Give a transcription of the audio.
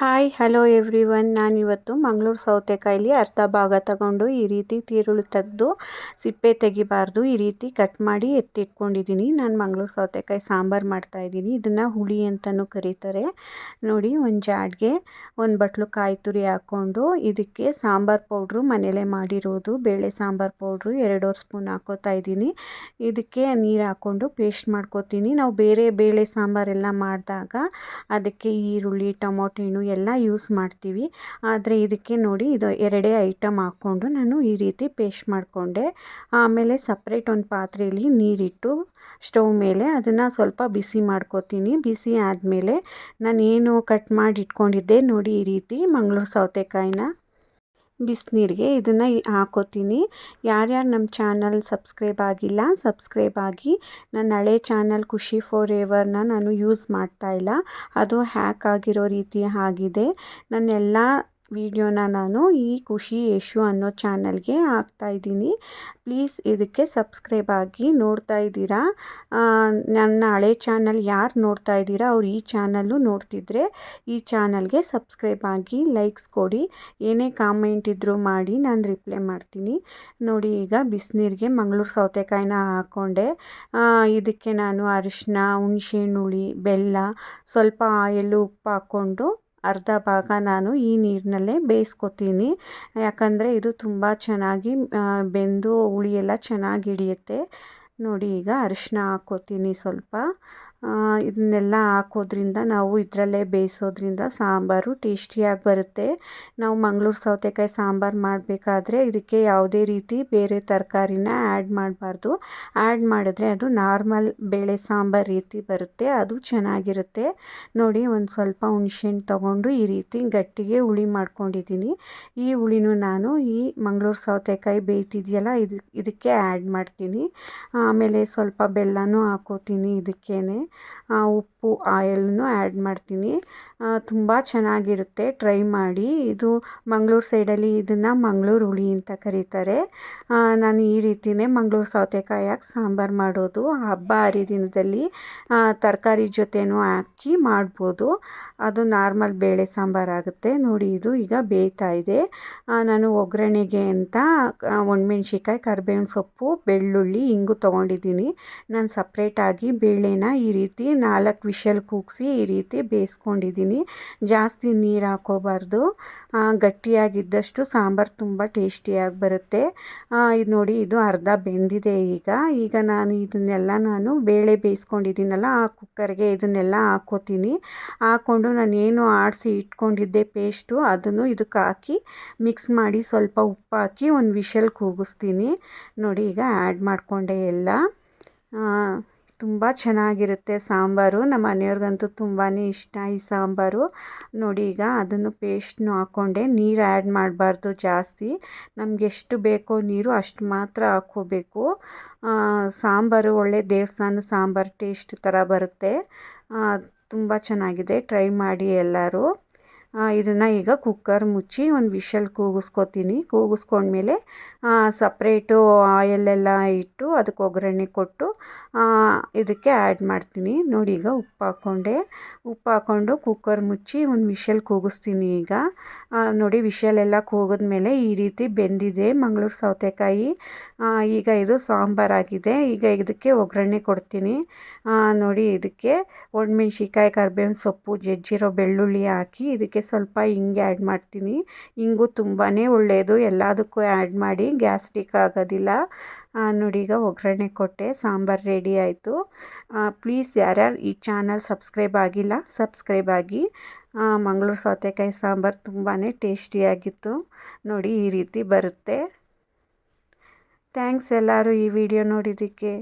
Hi hello every one ನಾನಿವತ್ತು ಮಂಗಳೂರು ಸೌತೆಕಾಯಲ್ಲಿ ಅರ್ಧ ಭಾಗ ತಗೊಂಡು ಈ ರೀತಿ ತಿರುಳು ತೆಗೆದು ಸಿಪ್ಪೆ ತೆಗಿಬಾರ್ದು, ಈ ರೀತಿ ಕಟ್ ಮಾಡಿ ಎತ್ತಿಟ್ಕೊಂಡಿದ್ದೀನಿ ನಾನು ಮಂಗಳೂರು ಸೌತೆಕಾಯಿ ಸಾಂಬಾರು ಮಾಡ್ತಾಯಿದ್ದೀನಿ ಇದನ್ನು ಹುಳಿ ಅಂತಲೂ ಕರೀತಾರೆ. ನೋಡಿ, ಒಂದು ಜಾಡ್ಗೆ ಒಂದು ಬಟ್ಲು ಕಾಯಿ ತುರಿ ಹಾಕ್ಕೊಂಡು ಇದಕ್ಕೆ ಸಾಂಬಾರು ಪೌಡ್ರು ಮನೇಲೇ ಮಾಡಿರೋದು. ಬೇಳೆ ಸಾಂಬಾರು ಪೌಡ್ರು ಎರಡೂವರೆ ಸ್ಪೂನ್ ಹಾಕೋತಾ ಇದ್ದೀನಿ ಇದಕ್ಕೆ ನೀರು ಹಾಕ್ಕೊಂಡು ಪೇಸ್ಟ್ ಮಾಡ್ಕೋತೀನಿ. ನಾವು ಬೇರೆ ಬೇಳೆ ಸಾಂಬಾರೆಲ್ಲ ಮಾಡಿದಾಗ ಅದಕ್ಕೆ ಈರುಳ್ಳಿ, ಟೊಮೊಟೊ ಹಣ್ಣು ಎಲ್ಲ ಯೂಸ್ ಮಾಡ್ತೀವಿ. ಆದರೆ ಇದಕ್ಕೆ ನೋಡಿ ಇದು ಎರಡೇ ಐಟಮ್ ಹಾಕ್ಕೊಂಡು ನಾನು ಈ ರೀತಿ ಪೇಸ್ಟ್ ಮಾಡಿಕೊಂಡೆ. ಆಮೇಲೆ ಸಪ್ರೇಟ್ ಒಂದು ಪಾತ್ರೆಯಲ್ಲಿ ನೀರಿಟ್ಟು ಸ್ಟವ್ ಮೇಲೆ ಅದನ್ನು ಸ್ವಲ್ಪ ಬಿಸಿ ಮಾಡ್ಕೋತೀನಿ. ಬಿಸಿ ಆದಮೇಲೆ ನಾನು ಏನು ಕಟ್ ಮಾಡಿ ಇಟ್ಕೊಂಡಿದ್ದೆ ನೋಡಿ ಈ ರೀತಿ ಮಂಗಳೂರು ಸೌತೆಕಾಯಿನ. ಬಿಸಿನೀರಿಗೆ ಇದನ್ನು ಹಾಕೋತೀನಿ. ಯಾರ್ಯಾರು ನಮ್ಮ ಚಾನಲ್ ಸಬ್ಸ್ಕ್ರೈಬ್ ಆಗಿಲ್ಲ, ಸಬ್ಸ್ಕ್ರೈಬ್ ಆಗಿ. ನನ್ನ ಹಳೆ ಚಾನಲ್ ಖುಷಿ ಫಾರ್ ಎವರ್ನ ನಾನು ಯೂಸ್ ಮಾಡ್ತಾ ಇಲ್ಲ. ಅದು ಹ್ಯಾಕ್ ಆಗಿರೋ ರೀತಿ ಆಗಿದೆ. ನನ್ನೆಲ್ಲ ವಿಡಿಯೋನ ನಾನು ಈ ಖುಷಿ ಯಶು ಅನ್ನೋ ಚಾನಲ್ಗೆ ಹಾಕ್ತಾಯಿದ್ದೀನಿ ಪ್ಲೀಸ್ ಇದಕ್ಕೆ ಸಬ್ಸ್ಕ್ರೈಬ್ ಆಗಿ ನೋಡ್ತಾ ಇದ್ದೀರಾ. ನನ್ನ ಹಳೆ ಚಾನಲ್ ಯಾರು ನೋಡ್ತಾ ಇದ್ದೀರಾ ಅವ್ರು ಈ ಚಾನಲ್ಲು ನೋಡ್ತಿದ್ರೆ ಈ ಚಾನಲ್ಗೆ ಸಬ್ಸ್ಕ್ರೈಬ್ ಆಗಿ ಲೈಕ್ಸ್ ಕೊಡಿ. ಏನೇ ಕಾಮೆಂಟ್ ಇದ್ದರೂ ಮಾಡಿ ನಾನು ರಿಪ್ಲೈ ಮಾಡ್ತೀನಿ. ನೋಡಿ, ಈಗ ಬಿಸಿನೀರಿಗೆ ಮಂಗಳೂರು ಸೌತೆಕಾಯಿನ ಹಾಕ್ಕೊಂಡೆ ಇದಕ್ಕೆ ನಾನು ಅರಿಶಿನ ಹುಣಸೆಹಣ್ಣು ಹುಳಿ, ಬೆಲ್ಲ ಸ್ವಲ್ಪ ಆಯಲ್ಲು ಉಪ್ಪು ಹಾಕ್ಕೊಂಡು ಅರ್ಧ ಭಾಗ ನಾನು ಈ ನೀರಿನಲ್ಲೇ ಬೇಯಿಸ್ಕೊತೀನಿ. ಯಾಕಂದರೆ ಇದು ತುಂಬ ಚೆನ್ನಾಗಿ ಬೆಂದು ಎಲ್ಲ ಚೆನ್ನಾಗಿ ಹಿಡಿಯುತ್ತೆ. ನೋಡಿ ಈಗ ಅರಿಶಿನ ಹಾಕ್ಕೋತೀನಿ ಸ್ವಲ್ಪ. ಇದನ್ನೆಲ್ಲ ಹಾಕೋದ್ರಿಂದ ನಾವು ಇದರಲ್ಲೇ ಬೇಯಿಸೋದ್ರಿಂದ ಸಾಂಬಾರು ಟೇಸ್ಟಿಯಾಗಿ ಬರುತ್ತೆ. ನಾವು ಮಂಗಳೂರು ಸೌತೆಕಾಯಿ ಸಾಂಬಾರು ಮಾಡಬೇಕಾದ್ರೆ ಇದಕ್ಕೆ ಯಾವುದೇ ರೀತಿ ಬೇರೆ ತರಕಾರಿನ ಆ್ಯಡ್ ಮಾಡಬಾರ್ದು. ಆ್ಯಡ್ ಮಾಡಿದ್ರೆ ಅದು ನಾರ್ಮಲ್ ಬೇಳೆ ಸಾಂಬಾರು ರೀತಿ ಬರುತ್ತೆ, ಅದು ಚೆನ್ನಾಗಿರುತ್ತೆ. ನೋಡಿ, ಒಂದು ಸ್ವಲ್ಪ ಹುಣ್ಸೆಹಣ್ಣು ತೊಗೊಂಡು ಈ ರೀತಿ ಗಟ್ಟಿಗೆ ಹುಳಿ ಮಾಡ್ಕೊಂಡಿದ್ದೀನಿ. ಈ ಹುಳಿನೂ ನಾನು ಈ ಮಂಗಳೂರು ಸೌತೆಕಾಯಿ ಬೇಯ್ತಿದೆಯಲ್ಲ, ಇದು, ಇದಕ್ಕೆ ಆ್ಯಡ್ ಮಾಡ್ತೀನಿ. ಆಮೇಲೆ ಸ್ವಲ್ಪ ಬೆಲ್ಲನೂ ಹಾಕೋತೀನಿ ಇದಕ್ಕೇನೆ. ಉಪ್ಪು ಆಯಲ್ನು ಆ್ಯಡ್ ಮಾಡ್ತೀನಿ. ತುಂಬ ಚೆನ್ನಾಗಿರುತ್ತೆ. ಟ್ರೈ ಮಾಡಿ. ಇದು ಮಂಗಳೂರು ಸೈಡಲ್ಲಿ ಇದನ್ನು ಮಂಗಳೂರು ಹುಳಿ ಅಂತ ಕರೀತಾರೆ. ನಾನು ಈ ರೀತಿಯೇ ಮಂಗಳೂರು ಸೌತೆಕಾಯಿ ಹಾಕಿ ಸಾಂಬಾರು ಮಾಡೋದು. ಹಬ್ಬ ಹರಿದಿನದಲ್ಲಿ ತರಕಾರಿ ಜೊತೆನೂ ಹಾಕಿ ಮಾಡ್ಬೋದು. ಅದು ನಾರ್ಮಲ್ ಬೇಳೆ ಸಾಂಬಾರು ಆಗುತ್ತೆ. ನೋಡಿ, ಇದು ಈಗ ಬೇಯ್ತಾ ಇದೆ. ನಾನು ಒಗ್ಗರಣೆಗೆ ಅಂತ ಒಣಮೆಣ್ಸಿಕಾಯಿ ಕರಿಬೇವಿನ ಸೊಪ್ಪು, ಬೆಳ್ಳುಳ್ಳಿ ಹಿಂಗು ತೊಗೊಂಡಿದ್ದೀನಿ. ನಾನು ಸಪ್ರೇಟಾಗಿ ಬೇಳೆನ ಈ ರೀತಿ ನಾಲ್ಕು ವಿಷಲ್ ಕೂಗಿಸಿ ಈ ರೀತಿ ಬೇಯಿಸ್ಕೊಂಡಿದ್ದೀನಿ. ಜಾಸ್ತಿ ನೀರು ಹಾಕೋಬಾರ್ದು. ಗಟ್ಟಿಯಾಗಿದ್ದಷ್ಟು ಸಾಂಬಾರು ತುಂಬ ಟೇಸ್ಟಿಯಾಗಿ ಬರುತ್ತೆ. ಇದು ನೋಡಿ, ಇದು ಅರ್ಧ ಬೆಂದಿದೆ ಈಗ. ಈಗ ನಾನು ಇದನ್ನೆಲ್ಲ ನಾನು ಬೇಳೆ ಬೇಯಿಸ್ಕೊಂಡಿದ್ದೀನಲ್ಲ, ಆ ಕುಕ್ಕರ್ಗೆ ಇದನ್ನೆಲ್ಲ ಹಾಕೋತೀನಿ. ಹಾಕ್ಕೊಂಡು ನಾನು ಏನು ಆಡಿಸಿ ಇಟ್ಕೊಂಡಿದ್ದೆ ಪೇಸ್ಟು, ಅದನ್ನು ಇದಕ್ಕೆ ಹಾಕಿ ಮಿಕ್ಸ್ ಮಾಡಿ ಸ್ವಲ್ಪ ಉಪ್ಪು ಹಾಕಿ ಒಂದು ವಿಷಲ್ ಕೂಗಿಸ್ತೀನಿ. ನೋಡಿ, ಈಗ ಆ್ಯಡ್ ಮಾಡಿಕೊಂಡೆ ಎಲ್ಲ. ತುಂಬ ಚೆನ್ನಾಗಿರುತ್ತೆ ಸಾಂಬಾರು. ನಮ್ಮ ಮನೆಯವ್ರಿಗಂತೂ ತುಂಬಾ ಇಷ್ಟ ಈ ಸಾಂಬಾರು. ನೋಡಿ ಈಗ ಅದನ್ನು ಪೇಸ್ಟ್ನು ಹಾಕ್ಕೊಂಡೆ ನೀರು ಆ್ಯಡ್ ಮಾಡಬಾರ್ದು ಜಾಸ್ತಿ. ನಮ್ಗೆ ಎಷ್ಟು ಬೇಕೋ ನೀರು ಅಷ್ಟು ಮಾತ್ರ ಹಾಕ್ಕೋಬೇಕು. ಸಾಂಬಾರು ಒಳ್ಳೆ ದೇವಸ್ಥಾನ ಸಾಂಬಾರು ಟೇಸ್ಟ್ ಥರ ಬರುತ್ತೆ. ತುಂಬ ಚೆನ್ನಾಗಿದೆ. ಟ್ರೈ ಮಾಡಿ ಎಲ್ಲರೂ. ಇದನ್ನು ಈಗ ಕುಕ್ಕರ್ ಮುಚ್ಚಿ ಒಂದು ವಿಷಲ್ ಕೂಗಿಸ್ಕೊತೀನಿ. ಕೂಗಿಸ್ಕೊಂಡ್ಮೇಲೆ ಸಪ್ರೇಟು ಆಯಲ್ಲೆಲ್ಲ ಇಟ್ಟು ಅದಕ್ಕೆ ಒಗ್ಗರಣೆ ಕೊಟ್ಟು ಇದಕ್ಕೆ ಆ್ಯಡ್ ಮಾಡ್ತೀನಿ. ನೋಡಿ ಈಗ ಉಪ್ಪು ಹಾಕ್ಕೊಂಡೆ ಉಪ್ಪು ಹಾಕ್ಕೊಂಡು ಕುಕ್ಕರ್ ಮುಚ್ಚಿ ಒಂದು ವಿಷಲ್ ಕೂಗಿಸ್ತೀನಿ ಈಗ. ನೋಡಿ ವಿಷಲೆಲ್ಲ ಕೂಗಿದ್ಮೇಲೆ ಈ ರೀತಿ ಬೆಂದಿದೆ ಮಂಗಳೂರು ಸೌತೆಕಾಯಿ. ಈಗ ಇದು ಸಾಂಬಾರಾಗಿದೆ ಈಗ ಇದಕ್ಕೆ ಒಗ್ಗರಣೆ ಕೊಡ್ತೀನಿ. ನೋಡಿ ಇದಕ್ಕೆ ಒಣಮೆಣ್ಸಿಕಾಯಿ ಕರ್ಬೇವಿನ ಸೊಪ್ಪು, ಜಜ್ಜಿರೋ ಬೆಳ್ಳುಳ್ಳಿ ಹಾಕಿ ಇದಕ್ಕೆ ಸ್ವಲ್ಪ ಹಿಂಗೆ ಆ್ಯಡ್ ಮಾಡ್ತೀನಿ. ಹಿಂಗು ತುಂಬಾ ಒಳ್ಳೆಯದು ಎಲ್ಲದಕ್ಕೂ ಆ್ಯಡ್ ಮಾಡಿ ಗ್ಯಾಸ್ಟಿಕ್ ಆಗೋದಿಲ್ಲ. ನೋಡಿ, ಈಗ ಒಗ್ಗರಣೆ ಕೊಟ್ಟೆ, ಸಾಂಬಾರು ರೆಡಿ ಆಯಿತು. ಪ್ಲೀಸ್ ಯಾರ್ಯಾರು ಈ ಚಾನಲ್ ಸಬ್ಸ್ಕ್ರೈಬ್ ಆಗಿಲ್ಲ ಸಬ್ಸ್ಕ್ರೈಬ್ ಆಗಿ. ಮಂಗಳೂರು ಸೌತೆಕಾಯಿ ಸಾಂಬಾರು ತುಂಬಾ ಟೇಸ್ಟಿಯಾಗಿತ್ತು ನೋಡಿ, ಈ ರೀತಿ ಬರುತ್ತೆ. ಥ್ಯಾಂಕ್ಸ್ ಎಲ್ಲರೂ ಈ ವಿಡಿಯೋ ನೋಡಿದ್ದಕ್ಕೆ.